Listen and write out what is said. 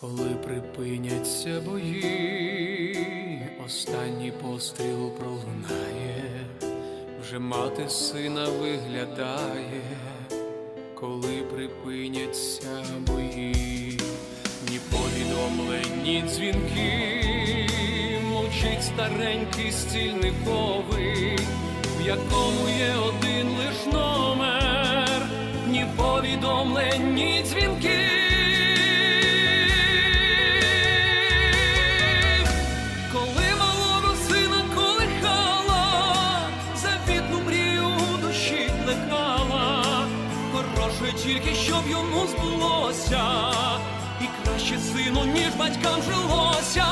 Коли припиняться бої, останній постріл пролунає, вже мати сина виглядає, коли припиняться бої, ні повідомлень, ні дзвінки, мовчить старенький стільниковий, в якому є один лиш номер, ні повідомлень, ні дзвінків. Тільки щоб йому збулося, і краще сину, ніж батькам жилося.